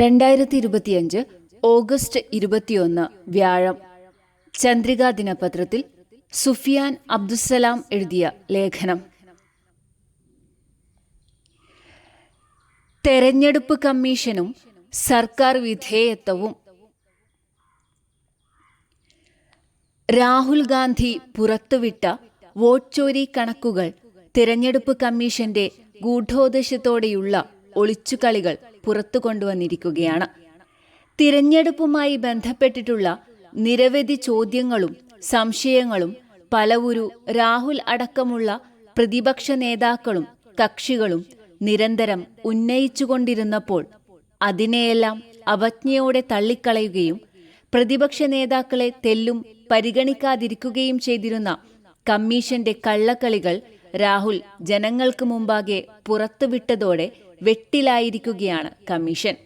രണ്ടായിരത്തി ഇരുപത്തിയഞ്ച് ഓഗസ്റ്റ് ഇരുപത്തിയൊന്ന് വ്യാഴം. ചന്ദ്രികാ ദിനപത്രത്തിൽ സുഫിയാൻ അബ്ദുസലാം എഴുതിയ ലേഖനം. തെരഞ്ഞെടുപ്പ് കമ്മീഷനും സർക്കാർ വിധേയത്വവും. രാഹുൽ ഗാന്ധി പുറത്തുവിട്ട വോട്ട് ചോരി കണക്കുകൾ തിരഞ്ഞെടുപ്പ് കമ്മീഷന്റെ ഗൂഢോദ്ദേശത്തോടെയുള്ള ഒളിച്ചുകളികൾ പുറത്തു കൊണ്ടുവന്നിരിക്കുകയാണ്. തിരഞ്ഞെടുപ്പുമായി ബന്ധപ്പെട്ടിട്ടുള്ള നിരവധി ചോദ്യങ്ങളും സംശയങ്ങളും പലവുരു രാഹുൽ അടക്കമുള്ള പ്രതിപക്ഷ നേതാക്കളും കക്ഷികളും നിരന്തരം ഉന്നയിച്ചുകൊണ്ടിരുന്നപ്പോൾ അതിനെയെല്ലാം അവജ്ഞയോടെ തള്ളിക്കളയുകയും പ്രതിപക്ഷ നേതാക്കളെ തെല്ലും പരിഗണിക്കാതിരിക്കുകയും ചെയ്തിരുന്ന കമ്മീഷന്റെ കള്ളക്കളികൾ രാഹുൽ ജനങ്ങൾക്ക് മുമ്പാകെ പുറത്തുവിട്ടതോടെ വെട്ടിലായിരിക്കുകയാണ് കമ്മീഷൻ.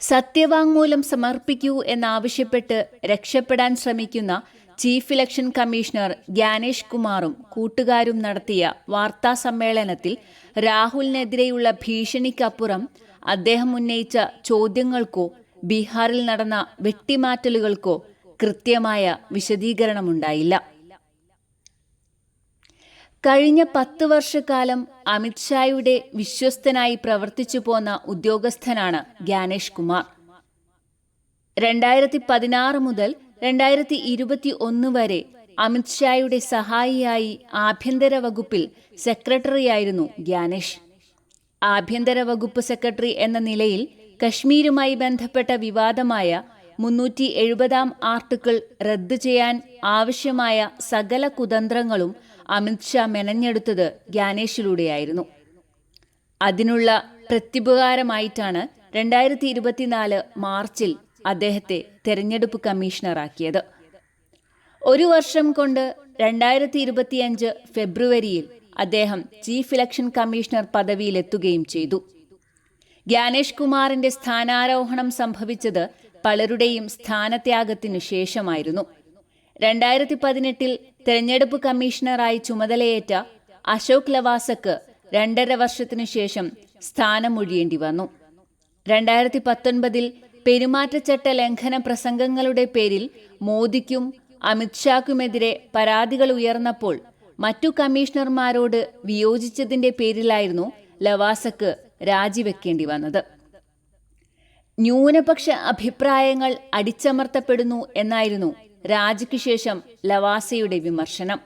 സത്യവാങ്മൂലം സമർപ്പിക്കൂ എന്നാവശ്യപ്പെട്ട് രക്ഷപ്പെടാൻ ശ്രമിക്കുന്ന ചീഫ് ഇലക്ഷൻ കമ്മീഷണർ ജ്ഞാനേഷ് കുമാറും കൂട്ടുകാരും നടത്തിയ വാർത്താ സമ്മേളനത്തിൽ രാഹുലിനെതിരെയുള്ള ഭീഷണിക്കപ്പുറം അദ്ദേഹം ഉന്നയിച്ച ചോദ്യങ്ങൾക്കോ ബീഹാറിൽ നടന്ന വെട്ടിമാറ്റലുകൾക്കോ കൃത്യമായ വിശദീകരണമുണ്ടായില്ല. കഴിഞ്ഞ പത്ത് വർഷക്കാലം അമിത്ഷായുടെ വിശ്വസ്തനായി പ്രവർത്തിച്ചു പോന്ന ഉദ്യോഗസ്ഥനാണ് ജ്ഞാനേഷ് കുമാർ. രണ്ടായിരത്തി പതിനാറ് മുതൽ രണ്ടായിരത്തി ഇരുപത്തി ഒന്ന് വരെ അമിത്ഷായുടെ സഹായിയായി ആഭ്യന്തര വകുപ്പിൽ സെക്രട്ടറിയായിരുന്നു ജ്ഞാനേഷ് ആഭ്യന്തര വകുപ്പ് സെക്രട്ടറി എന്ന നിലയിൽ കശ്മീരുമായി ബന്ധപ്പെട്ട വിവാദമായ മുന്നൂറ്റി എഴുപതാം ആർട്ടിക്കിൾ റദ്ദു ചെയ്യാൻ ആവശ്യമായ സകല കുതന്ത്രങ്ങളും അമിത്ഷാ മെനഞ്ഞെടുത്തത് ഗ്യാനേഷിലൂടെയായിരുന്നു അതിനുള്ള പ്രത്യുപകാരമായിട്ടാണ് രണ്ടായിരത്തി ഇരുപത്തിനാല് മാർച്ചിൽ അദ്ദേഹത്തെ തെരഞ്ഞെടുപ്പ് കമ്മീഷണറാക്കിയത്. ഒരു വർഷം കൊണ്ട് രണ്ടായിരത്തി ഇരുപത്തിയഞ്ച് ഫെബ്രുവരിയിൽ അദ്ദേഹം ചീഫ് ഇലക്ഷൻ കമ്മീഷണർ പദവിയിലെത്തുകയും ചെയ്തു. ജ്ഞാനേഷ് കുമാറിന്റെ സ്ഥാനാരോഹണം സംഭവിച്ചത് പലരുടെയും സ്ഥാനത്യാഗത്തിനു ശേഷമായിരുന്നു. രണ്ടായിരത്തി പതിനെട്ടിൽ തെരഞ്ഞെടുപ്പ് കമ്മീഷണറായി ചുമതലയേറ്റ അശോക് ലവാസക്ക് രണ്ടര വർഷത്തിനു ശേഷം സ്ഥാനമൊഴിയേണ്ടി വന്നു. രണ്ടായിരത്തി പത്തൊൻപതിൽ പെരുമാറ്റച്ചട്ട ലംഘന പ്രസംഗങ്ങളുടെ പേരിൽ മോദിക്കും അമിത്ഷാക്കുമെതിരെ പരാതികൾ ഉയർന്നപ്പോൾ മറ്റു കമ്മീഷണർമാരോട് വിയോജിച്ചതിന്റെ പേരിലായിരുന്നു ലവാസക്ക് രാജിവെക്കേണ്ടി വന്നത്. ന്യൂനപക്ഷ അഭിപ്രായങ്ങൾ അടിച്ചമർത്തപ്പെടുന്നു എന്നായിരുന്നു രാജിക്ക് ശേഷം ലവാസയുടെ വിമർശനം.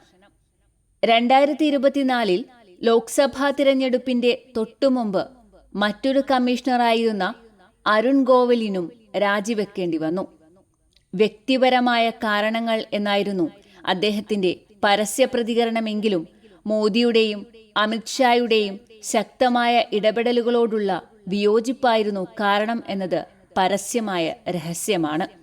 രണ്ടായിരത്തി ഇരുപത്തിനാലിൽ ലോക്സഭാ തിരഞ്ഞെടുപ്പിന്റെ തൊട്ടുമുമ്പ് മറ്റൊരു കമ്മീഷണറായിരുന്ന അരുൺ ഗോവലിനും രാജിവെക്കേണ്ടി വന്നു. വ്യക്തിപരമായ കാരണങ്ങൾ എന്നായിരുന്നു അദ്ദേഹത്തിന്റെ പരസ്യ പ്രതികരണമെങ്കിലും മോദിയുടെയും അമിത്ഷായുടെയും ശക്തമായ ഇടപെടലുകളോടുള്ള വിയോജിപ്പായിരുന്നു കാരണം എന്നത് പരസ്യമായ രഹസ്യമാണ്.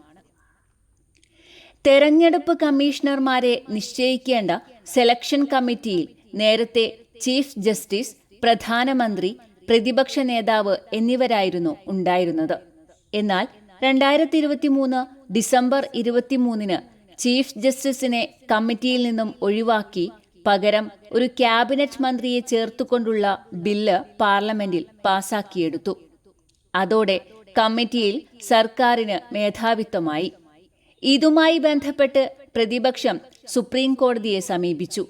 തെരഞ്ഞെടുപ്പ് കമ്മീഷണർമാരെ നിശ്ചയിക്കേണ്ട സെലക്ഷൻ കമ്മിറ്റിയിൽ നേരത്തെ ചീഫ് ജസ്റ്റിസ് പ്രധാനമന്ത്രി പ്രതിപക്ഷ നേതാവ് എന്നിവരായിരുന്നു ഉണ്ടായിരുന്നത്. എന്നാൽ രണ്ടായിരത്തി ഇരുപത്തിമൂന്ന് ഡിസംബർ ഇരുപത്തിമൂന്നിന് ചീഫ് ജസ്റ്റിസിനെ കമ്മിറ്റിയിൽ നിന്നും ഒഴിവാക്കി പകരം ഒരു ക്യാബിനറ്റ് മന്ത്രിയെ ചേർത്തുകൊണ്ടുള്ള ബില്ല് പാർലമെന്റിൽ പാസാക്കിയെടുത്തു. അതോടെ കമ്മിറ്റിയിൽ സർക്കാരിന് മേധാവിത്വമായി. ഇതുമായി ബന്ധപ്പെട്ട് പ്രതിപക്ഷം സുപ്രീം കോടതിയെ സമീപിച്ചു.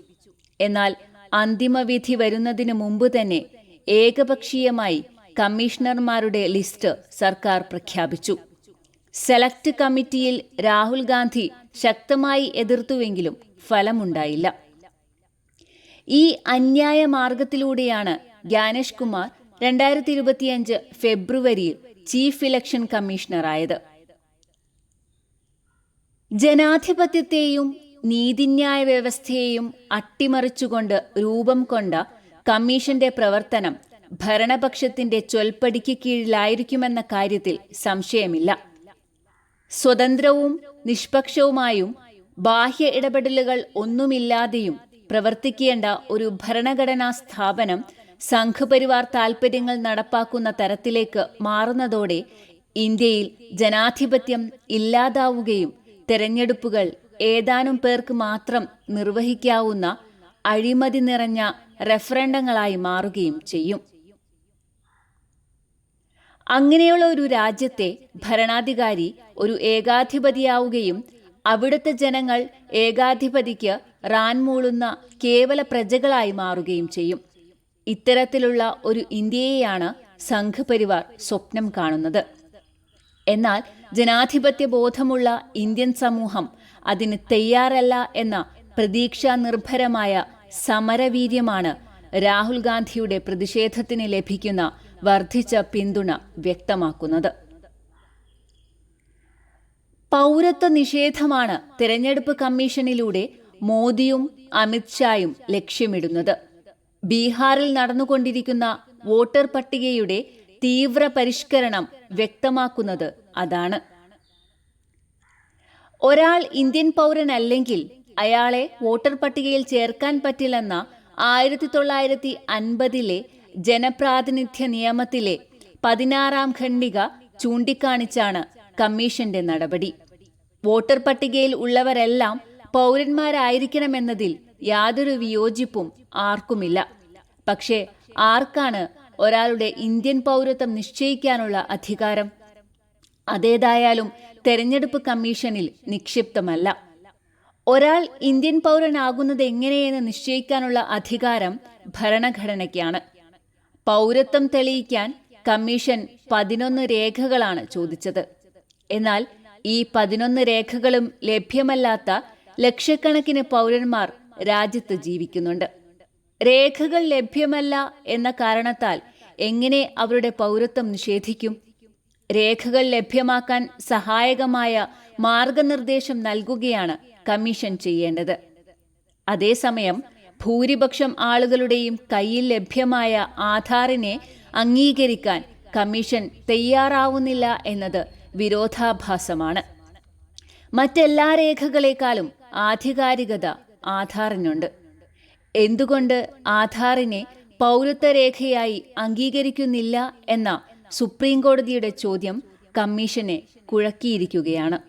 എന്നാൽ അന്തിമവിധി വരുന്നതിനു മുമ്പ് തന്നെ ഏകപക്ഷീയമായി കമ്മീഷണർമാരുടെ ലിസ്റ്റ് സർക്കാർ പ്രഖ്യാപിച്ചു. സെലക്ട് കമ്മിറ്റിയിൽ രാഹുൽ ഗാന്ധി ശക്തമായി എതിർത്തുവെങ്കിലും ഫലമുണ്ടായില്ല. ഈ അന്യായ മാർഗത്തിലൂടെയാണ് ജ്ഞാനേഷ് കുമാർ രണ്ടായിരത്തി ഇരുപത്തിയഞ്ച് ഫെബ്രുവരിയിൽ ചീഫ് ഇലക്ഷൻ കമ്മീഷണറായത്. ജനാധിപത്യത്തെയും നീതിന്യായ വ്യവസ്ഥയെയും അട്ടിമറിച്ചുകൊണ്ട് രൂപം കൊണ്ട കമ്മീഷന്റെ പ്രവർത്തനം ഭരണപക്ഷത്തിന്റെ ചൊൽപ്പടിക്ക് കീഴിലായിരിക്കുമെന്ന കാര്യത്തിൽ സംശയമില്ല. സ്വതന്ത്രവും നിഷ്പക്ഷവുമായും ബാഹ്യ ഇടപെടലുകൾ ഒന്നുമില്ലാതെയും പ്രവർത്തിക്കേണ്ട ഒരു ഭരണഘടനാ സ്ഥാപനം സംഘപരിവാർ താൽപര്യങ്ങൾ നടപ്പാക്കുന്ന തരത്തിലേക്ക് മാറുന്നതോടെ ഇന്ത്യയിൽ ജനാധിപത്യം ഇല്ലാതാവുകയും തെരഞ്ഞെടുപ്പുകൾ ഏതാനും പേർക്ക് മാത്രം നിർവഹിക്കാവുന്ന അഴിമതി നിറഞ്ഞ റെഫറൻഡങ്ങളായി മാറുകയും ചെയ്യും. അങ്ങനെയുള്ള ഒരു രാജ്യത്തെ ഭരണാധികാരി ഒരു ഏകാധിപതിയാവുകയും അവിടുത്തെ ജനങ്ങൾ ഏകാധിപതിക്ക് റാൻമൂളുന്ന കേവല പ്രജകളായി മാറുകയും ചെയ്യും. ഇത്തരത്തിലുള്ള ഒരു ഇന്ത്യയെയാണ് സംഘപരിവാർ സ്വപ്നം കാണുന്നത്. എന്നാൽ ജനാധിപത്യ ബോധമുള്ള ഇന്ത്യൻ സമൂഹം അതിന് തയ്യാറല്ല എന്ന പ്രതീക്ഷാ നിർഭരമായ സമരവീര്യമാണ് രാഹുൽ ഗാന്ധിയുടെ പ്രതിഷേധത്തിന് ലഭിക്കുന്ന വർദ്ധിച്ച പിന്തുണ വ്യക്തമാക്കുന്നത്. പൗരത്വ നിഷേധമാണ് തിരഞ്ഞെടുപ്പ് കമ്മീഷനിലൂടെ മോദിയും അമിത്ഷായും ലക്ഷ്യമിടുന്നത്. ബീഹാറിൽ നടന്നുകൊണ്ടിരിക്കുന്ന വോട്ടർ പട്ടികയുടെ തീവ്ര പരിഷ്കരണം വ്യക്തമാക്കുന്നത് അതാണ്. ഒരാൾ ഇന്ത്യൻ പൗരനല്ലെങ്കിൽ അയാളെ വോട്ടർ പട്ടികയിൽ ചേർക്കാൻ പറ്റില്ലെന്ന ആയിരത്തി തൊള്ളായിരത്തി അൻപതിലെ ജനപ്രാതിനിധ്യ നിയമത്തിലെ പതിനാറാം ഖണ്ഡിക ചൂണ്ടിക്കാണിച്ചാണ് കമ്മീഷന്റെ നടപടി. വോട്ടർ പട്ടികയിൽ ഉള്ളവരെല്ലാം പൗരന്മാരായിരിക്കണമെന്നതിൽ യാതൊരു വിയോജിപ്പും ആർക്കുമില്ല. പക്ഷേ ആർക്കാണ് ഒരാളുടെ ഇന്ത്യൻ പൗരത്വം നിശ്ചയിക്കാനുള്ള അധികാരം? അതേതായാലും തെരഞ്ഞെടുപ്പ് കമ്മീഷനിൽ നിക്ഷിപ്തമല്ല. ഒരാൾ ഇന്ത്യൻ പൗരനാകുന്നത് എങ്ങനെയെന്ന് നിശ്ചയിക്കാനുള്ള അധികാരം ഭരണഘടനയ്ക്കാണ്. പൗരത്വം തെളിയിക്കാൻ കമ്മീഷൻ പതിനൊന്ന് രേഖകളാണ് ചോദിച്ചത്. എന്നാൽ ഈ പതിനൊന്ന് രേഖകളും ലഭ്യമല്ലാത്ത ലക്ഷക്കണക്കിന് പൗരന്മാർ രാജ്യത്ത് ജീവിക്കുന്നുണ്ട്. രേഖകൾ ലഭ്യമല്ല എന്ന കാരണത്താൽ എങ്ങനെ അവരുടെ പൗരത്വം നിഷേധിക്കും? രേഖകൾ ലഭ്യമാക്കാൻ സഹായകമായ മാർഗനിർദ്ദേശം നൽകുകയാണ് കമ്മീഷൻ ചെയ്യേണ്ടത്. അതേസമയം ഭൂരിപക്ഷം ആളുകളുടെയും കയ്യിൽ ലഭ്യമായ ആധാറിനെ അംഗീകരിക്കാൻ കമ്മീഷൻ തയ്യാറാവുന്നില്ല എന്നത് വിരോധാഭാസമാണ്. മറ്റെല്ലാ രേഖകളെക്കാളും ആധികാരികത ആധാറിനുണ്ട്. എന്തുകൊണ്ട് ആധാറിനെ പൗരത്വ രേഖയായി അംഗീകരിക്കുന്നില്ല എന്ന സുപ്രീം കോടതിയുടെ ചോദ്യം കമ്മീഷനെ കുഴക്കിയിരിക്കുകയാണ്.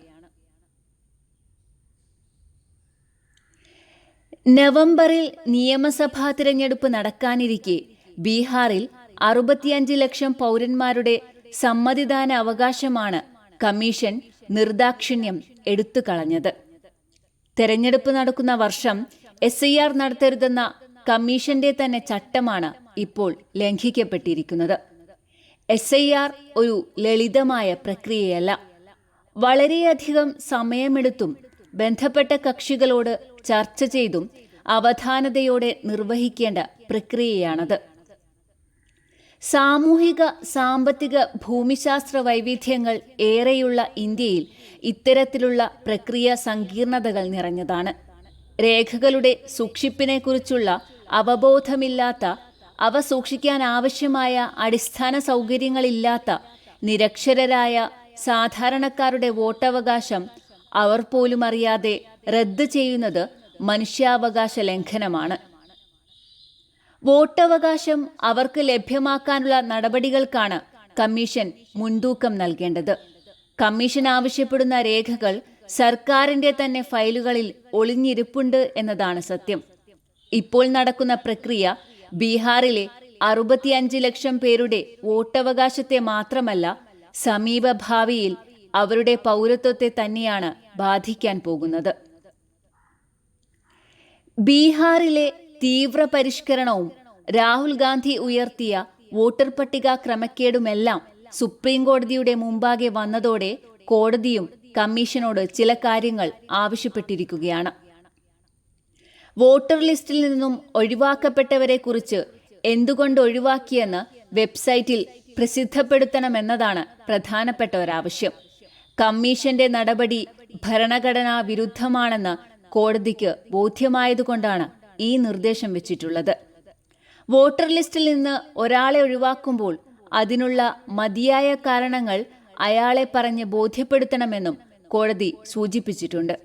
നവംബറിൽ നിയമസഭാ തിരഞ്ഞെടുപ്പ് നടക്കാനിരിക്കെ ബീഹാറിൽ അറുപത്തിയഞ്ച് ലക്ഷം പൗരന്മാരുടെ സമ്മതിദാന അവകാശമാണ് കമ്മീഷൻ നിർദാക്ഷിണ്യം എടുത്തു കളഞ്ഞത് തെരഞ്ഞെടുപ്പ് നടക്കുന്ന വർഷം എസ് ഐ ആർ നടത്തരുതെന്ന കമ്മീഷന്റെ തന്നെ ചട്ടമാണ് ഇപ്പോൾ ലംഘിക്കപ്പെട്ടിരിക്കുന്നത്. എസ് ഐ ആർ ഒരു ലളിതമായ പ്രക്രിയയല്ല. വളരെയധികം സമയമെടുത്തും ബന്ധപ്പെട്ട കക്ഷികളോട് ചർച്ച ചെയ്തും അവധാനതയോടെ നിർവഹിക്കേണ്ട പ്രക്രിയയാണത്. സാമൂഹിക സാമ്പത്തിക ഭൂമിശാസ്ത്ര വൈവിധ്യങ്ങൾ ഏറെയുള്ള ഇന്ത്യയിൽ ഇത്തരത്തിലുള്ള പ്രക്രിയ സങ്കീർണതകൾ നിറഞ്ഞതാണ്. രേഖകളുടെ സൂക്ഷിപ്പിനെക്കുറിച്ചുള്ള അവബോധമില്ലാത്ത അവ സൂക്ഷിക്കാൻ ആവശ്യമായ അടിസ്ഥാന സൗകര്യങ്ങളില്ലാത്ത നിരക്ഷരരായ സാധാരണക്കാരുടെ വോട്ടവകാശം അവർ പോലും അറിയാതെ റദ്ദ് ചെയ്യുന്നത് മനുഷ്യാവകാശ ലംഘനമാണ്. വോട്ടവകാശം അവർക്ക് ലഭ്യമാക്കാനുള്ള നടപടികൾക്കാണ് കമ്മീഷൻ മുൻതൂക്കം നൽകേണ്ടത്. കമ്മീഷൻ ആവശ്യപ്പെടുന്ന രേഖകൾ സർക്കാരിന്റെ തന്നെ ഫയലുകളിൽ ഒളിഞ്ഞിരിപ്പുണ്ട് എന്നതാണ് സത്യം. ഇപ്പോൾ നടക്കുന്ന പ്രക്രിയ ബീഹാറിലെ അറുപത്തിയഞ്ച് ലക്ഷം പേരുടെ വോട്ടവകാശത്തെ മാത്രമല്ല സമീപഭാവിയിൽ അവരുടെ പൗരത്വത്തെ തന്നെയാണ് ബാധിക്കാൻ പോകുന്നത്. ബീഹാറിലെ തീവ്ര പരിഷ്കരണവും രാഹുൽ ഗാന്ധി ഉയർത്തിയ വോട്ടർ പട്ടിക ക്രമക്കേടുമെല്ലാം സുപ്രീം കോടതിയുടെ മുമ്പാകെ വന്നതോടെ കോടതിയും കമ്മീഷനോട് ചില കാര്യങ്ങൾ ആവശ്യപ്പെട്ടിരിക്കുകയാണ്. വോട്ടർ ലിസ്റ്റിൽ നിന്നും ഒഴിവാക്കപ്പെട്ടവരെ കുറിച്ച് എന്തുകൊണ്ട് ഒഴിവാക്കിയെന്ന് വെബ്സൈറ്റിൽ പ്രസിദ്ധപ്പെടുത്തണമെന്നതാണ് പ്രധാനപ്പെട്ട ഒരാവശ്യം. കമ്മീഷന്റെ നടപടി ഭരണഘടനാ വിരുദ്ധമാണെന്ന് കോടതിക്ക് ബോധ്യമായതുകൊണ്ടാണ് ഈ നിർദ്ദേശം വെച്ചിട്ടുള്ളത്. വോട്ടർ ലിസ്റ്റിൽ നിന്ന് ഒരാളെ ഒഴിവാക്കുമ്പോൾ അതിനുള്ള മതിയായ കാരണങ്ങൾ അയാളെ പറഞ്ഞ് ബോധ്യപ്പെടുത്തണമെന്നും കോടതി സൂചിപ്പിച്ചിട്ടുണ്ട്.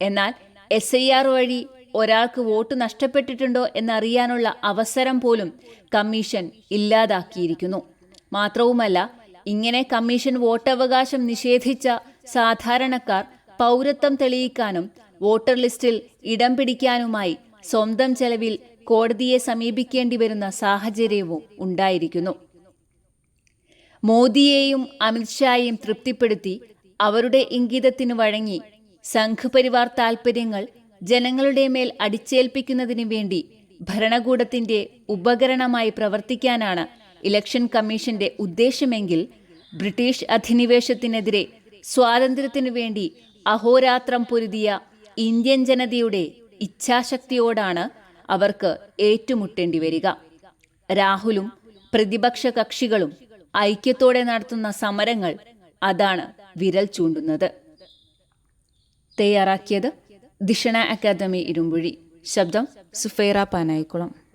എന്നാൽ എസ് ഐ ആർ വഴി ഒരാൾക്ക് വോട്ട് നഷ്ടപ്പെട്ടിട്ടുണ്ടോ എന്നറിയാനുള്ള അവസരം പോലും കമ്മീഷൻ ഇല്ലാതാക്കിയിരിക്കുന്നു. മാത്രവുമല്ല ഇങ്ങനെ കമ്മീഷൻ വോട്ടവകാശം നിഷേധിച്ച സാധാരണക്കാർ പൗരത്വം തെളിയിക്കാനും വോട്ടർ ലിസ്റ്റിൽ ഇടം പിടിക്കാനുമായി സ്വന്തം ചെലവിൽ കോടതിയെ സമീപിക്കേണ്ടി വരുന്ന സാഹചര്യവും ഉണ്ടായിരിക്കുന്നു. മോദിയെയും അമിത്ഷായെയും തൃപ്തിപ്പെടുത്തി അവരുടെ ഇംഗിതത്തിന് വഴങ്ങി സംഘപരിവാർ താൽപ്പര്യങ്ങൾ ജനങ്ങളുടെ മേൽ അടിച്ചേൽപ്പിക്കുന്നതിനു വേണ്ടി ഭരണകൂടത്തിന്റെ ഉപകരണമായി പ്രവർത്തിക്കാനാണ് ഇലക്ഷൻ കമ്മീഷന്റെ ഉദ്ദേശമെങ്കിൽ ബ്രിട്ടീഷ് അധിനിവേശത്തിനെതിരെ സ്വാതന്ത്ര്യത്തിനു വേണ്ടി അഹോരാത്രം പൊരുതിയ ഇന്ത്യൻ ജനതയുടെ ഇച്ഛാശക്തിയോടാണ് അവർക്ക് ഏറ്റുമുട്ടേണ്ടി വരിക. രാഹുലും പ്രതിപക്ഷ കക്ഷികളും ഐക്യത്തോടെ നടത്തുന്ന സമരങ്ങൾ അതാണ് വിരൽ ചൂണ്ടുന്നത്. തയ്യാറാക്കിയത് ദിഷണ അക്കാദമി ഇരുമ്പുഴി. ശബ്ദം സുഫൈറ പാനായിക്കുളം.